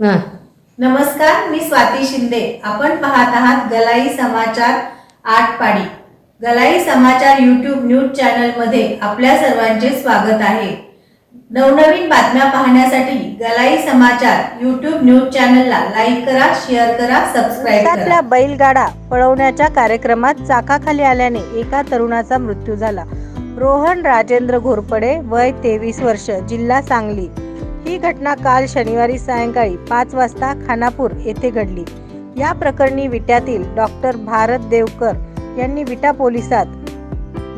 नमस्कार मी स्वाती शिंदे. आपण पाहत आहात गलाई समाचार आठ पाडी गलाई समाचार यूट्यूब न्यूज चॅनलमध्ये आपल्या सर्वांचे स्वागत आहे. नवनवीन बातम्या पाहण्यासाठी गलाई समाचार यूट्यूब न्यूज चॅनलला लाईक करा शेअर करा सबस्क्राईब करा. बैलगाडा पळवण्याच्या कार्यक्रमात चाकाखाली आल्याने एका तरुणाचा मृत्यू झाला. रोहन राजेंद्र घोरपडे वय तेवीस वर्ष जिल्हा सांगली. ही घटना काल शनिवारी सायंकाळी पाच वाजता खानापूर येथे घडली. या प्रकरणी विट्यातील डॉक्टर भारत देवकर यांनी विटा पोलिसात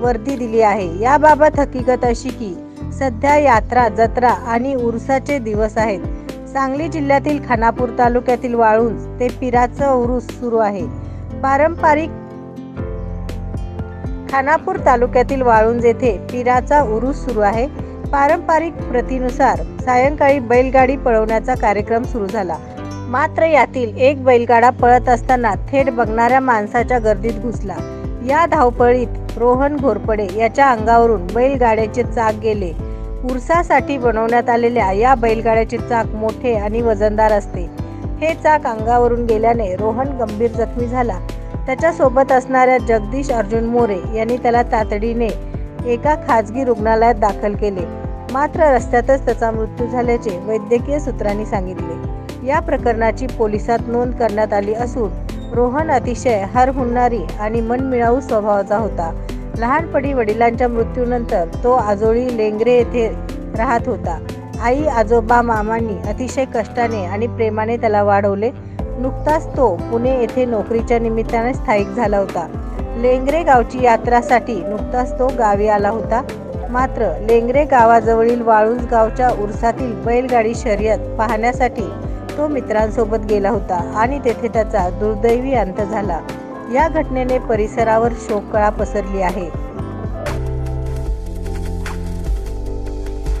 वर्दी दिली आहे. याबाबत हकीकत अशी की सध्या यात्रा जत्रा आणि उरुसाचे दिवस आहेत. सांगली जिल्ह्यातील खानापूर तालुक्यातील वाळूंज ते पिराचं उरूस सुरू आहे. पारंपरिक खानापूर तालुक्यातील वाळुंज येथे पिराचा उरूस सुरू आहे. पारंपरिक प्रतीनुसार सायंकाळी बैलगाडी पळवण्याचा कार्यक्रम सुरू झाला. मात्र यातील एक बैलगाडा पळत असताना थेट बघणाऱ्या माणसाच्या गर्दीत घुसला. या धावपळीत रोहन घोरपडे याच्या अंगावरून बैलगाड्याचे चाक गेले. उरसासाठी बनवण्यात आलेल्या या बैलगाड्याचे चाक मोठे आणि वजनदार असते. हे चाक अंगावरून गेल्याने रोहन गंभीर जखमी झाला. त्याच्यासोबत असणाऱ्या जगदीश अर्जुन मोरे यांनी त्याला तातडीने एका खाजगी रुग्णालयात दाखल केले. मात्र रस्त्यातच त्याचा मृत्यू झाल्याचे वैद्यकीय सूत्रांनी सांगितले. या प्रकरणाची पोलिसात नोंद करण्यात आली असून रोहन अतिशय हरहुन्नारी आणि मनमिळावू स्वभावाचा होता. लहानपणी वडिलांच्या मृत्यूनंतर तो आजोळी लेंगरे येथे राहत होता. आई आजोबा मामांनी अतिशय कष्टाने आणि प्रेमाने त्याला वाढवले. नुकताच तो पुणे येथे नोकरीच्या निमित्ताने स्थायिक झाला होता. लेंगरे गावची यात्रासाठी नुकताच तो गावी आला होता. मात्र लेंगरे गावाजवळील वाळूज गावच्या उरसातील बैलगाडी शर्यत पाहण्यासाठी तो मित्रांसोबत गेला होता आणि तेथे त्याचा दुर्दैवी अंत झाला. या घटनेने परिसरावर शोककळा पसरली आहे.